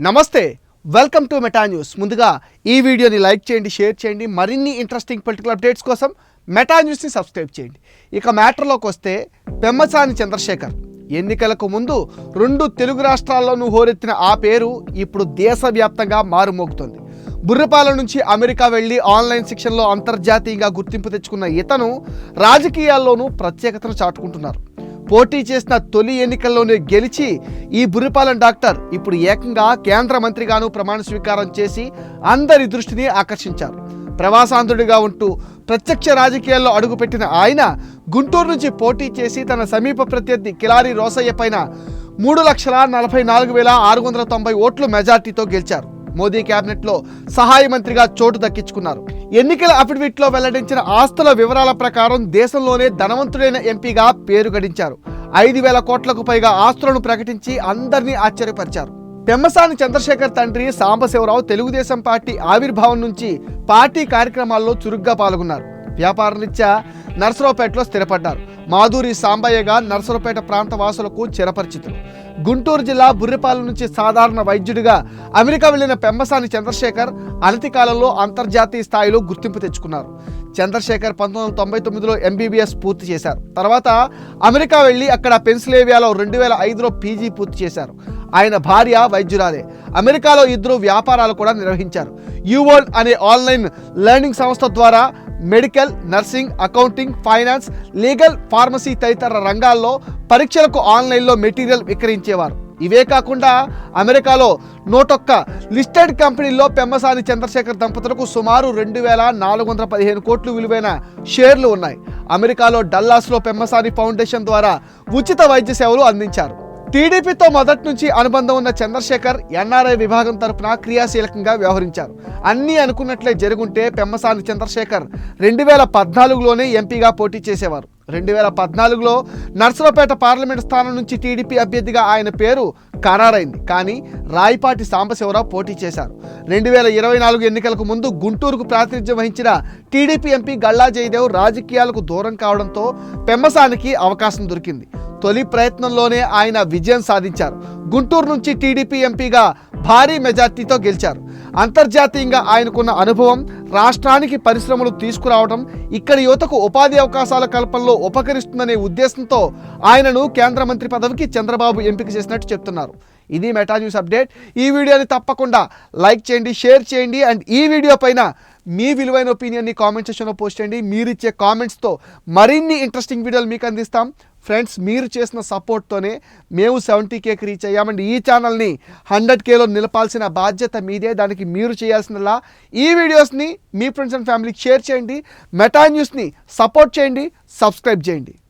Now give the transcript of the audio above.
నమస్తే welcome to meta news. ముందుగా ఈ వీడియోని లైక్ చేయండి షేర్ చేయండి మరిన్ని ఇంట్రెస్టింగ్ పొలిటికల్ అప్డేట్స్ కోసం మెటా న్యూస్ని సబ్స్క్రైబ్ చేయండి. ఇక మ్యాటర్లోకి వస్తే పెమ్మసాని చంద్రశేఖర్. ఎన్నికలకు ముందు రెండు తెలుగు రాష్ట్రాల్లోనూ హోరెత్తిన ఆ పేరు ఇప్పుడు దేశవ్యాప్తంగా మారుమోగుతోంది. బుర్రపాల నుంచి అమెరికా వెళ్ళి ఆన్లైన్ శిక్షణలో అంతర్జాతీయంగా గుర్తింపు తెచ్చుకున్న ఇతను రాజకీయాల్లోనూ ప్రత్యేకతను చాటుకుంటున్నారు. పోటీ చేసిన తొలి ఎన్నికల్లోనే గెలిచి ఈ బురిపాలెం డాక్టర్ ఇప్పుడు ఏకంగా కేంద్ర మంత్రిగాను ప్రమాణ స్వీకారం చేసి అందరి దృష్టిని ఆకర్షించారు. ప్రవాసాంధ్రుడిగా ఉంటూ ప్రత్యక్ష రాజకీయాల్లో అడుగుపెట్టిన ఆయన గుంటూరు నుంచి పోటీ చేసి తన సమీప ప్రత్యర్థి కిలారి రోసయ్య పైన మూడు లక్షల నలభై నాలుగు వేల ఆరు వందల తొంభై ఓట్లు మెజార్టీతో గెలిచారు. మోదీ క్యాబినెట్లో సహాయ మంత్రిగా చోటు దక్కించుకున్నారు. ఎన్నికల అఫిడవిట్లో వెల్లడించిన ఆస్తుల వివరాల ప్రకారం దేశంలోనే ధనవంతుడైన ఎంపీగా పేరు గడించారు. ఐదు వేల కోట్లకు పైగా ఆస్తులను ప్రకటించి అందరినీ ఆశ్చర్యపరిచారు. పెమ్మసాని చంద్రశేఖర్ తండ్రి సాంబశివరావు తెలుగుదేశం పార్టీ ఆవిర్భావం నుంచి పార్టీ కార్యక్రమాల్లో చురుగ్గా పాల్గొన్నారు. వ్యాపారరీత్యా నర్సరావుపేటలో స్థిరపడ్డారు. మాధురి సాంబయ్యగా నర్సరపేట ప్రాంత వాసులకు చిరపరిచితులు. గుంటూరు జిల్లా బుర్రిపాలెం నుంచి సాధారణ వైద్యుడిగా అమెరికా వెళ్ళిన పెమ్మసాని చంద్రశేఖర్ అనతి కాలంలో అంతర్జాతీయ స్థాయిలో గుర్తింపు తెచ్చుకున్నారు. చంద్రశేఖర్ పంతొమ్మిది వందల తొంభై తొమ్మిదిలో ఎంబీబీఎస్ పూర్తి చేశారు. తర్వాత అమెరికా వెళ్ళి అక్కడ పెన్సిలేవియాలో రెండు వేల ఐదులో పీజీ పూర్తి చేశారు. ఆయన భార్య వైద్యురాలే. అమెరికాలో ఇద్దరు వ్యాపారాలు కూడా నిర్వహించారు. యూవోల్డ్ అనే ఆన్లైన్ లెర్నింగ్ సంస్థ ద్వారా medical nursing accounting finance legal pharmacy తదితర రంగాల్లో పరీక్షలకు ఆన్లైన్లో మెటీరియల్ విక్రయించేవారు. ఇవే కాకుండా అమెరికాలో నూటొక్క లిస్టెడ్ కంపెనీల్లో పెమ్మసాని చంద్రశేఖర్ దంపతులకు సుమారు రెండు వేల నాలుగు వందల పదిహేను కోట్లు విలువైన షేర్లు ఉన్నాయి. అమెరికాలో డల్లాస్లో పెమ్మసాని ఫౌండేషన్ ద్వారా ఉచిత వైద్య సేవలు అందించారు. టీడీపీతో మొదటి నుంచి అనుబంధం ఉన్న చంద్రశేఖర్ ఎన్ఆర్ఐ విభాగం తరపున క్రియాశీలకంగా వ్యవహరించారు. అన్నీ అనుకున్నట్లే జరుగుంటే పెమ్మసాని చంద్రశేఖర్ రెండు వేల పద్నాలుగులోనే ఎంపీగా పోటీ చేసేవారు. రెండు వేల పద్నాలుగులో నర్సరావుపేట పార్లమెంట్ స్థానం నుంచి టీడీపీ అభ్యర్థిగా ఆయన పేరు ఖరారైంది. కానీ రాయపాటి సాంబశివరావు పోటీ చేశారు. రెండు వేల ఇరవై నాలుగు ఎన్నికలకు ముందు గుంటూరుకు ప్రాతినిధ్యం వహించిన టీడీపీ ఎంపీ గల్లా జయదేవ్ రాజకీయాలకు దూరం కావడంతో పెమ్మసానికి అవకాశం దొరికింది. తొలి ప్రయత్నంలోనే ఆయన విజయం సాధించారు. గుంటూరు నుంచి టీడీపీ ఎంపీగా భారీ మెజార్టీతో గెలిచారు. అంతర్జాతీయంగా ఆయనకున్న అనుభవం రాష్ట్రానికి పరిశ్రమలు తీసుకురావడం ఇక్కడి యువతకు ఉపాధి అవకాశాల కల్పనలో ఉపకరిస్తుందనే ఉద్దేశంతో ఆయనను కేంద్ర మంత్రి పదవికి చంద్రబాబు ఎంపిక చేసినట్టు చెప్తున్నారు. ఇది మెటా న్యూస్ అప్డేట్. ఈ వీడియోని తప్పకుండా లైక్ చేయండి షేర్ చేయండి అండ్ ఈ వీడియో పైన మీ విలువైన ఒపీనియన్ని కామెంట్ సెక్షన్లో పోస్ట్ చేయండి. మీరిచ్చే కామెంట్స్తో మరిన్ని ఇంట్రెస్టింగ్ వీడియోలు మీకు అందిస్తాం. ఫ్రెండ్స్ మీరు చేసిన సపోర్ట్తోనే మేము సెవెంటీ కేకి రీచ్ అయ్యామండి ఈ ఛానల్ని హండ్రెడ్ కేలో నిలపాల్సిన బాధ్యత మీదే. దానికి మీరు చేయాల్సినలా ఈ వీడియోస్ని మీ ఫ్రెండ్స్ అండ్ ఫ్యామిలీకి షేర్ చేయండి. మెటా న్యూస్ని సపోర్ట్ చేయండి. సబ్స్క్రైబ్ చేయండి.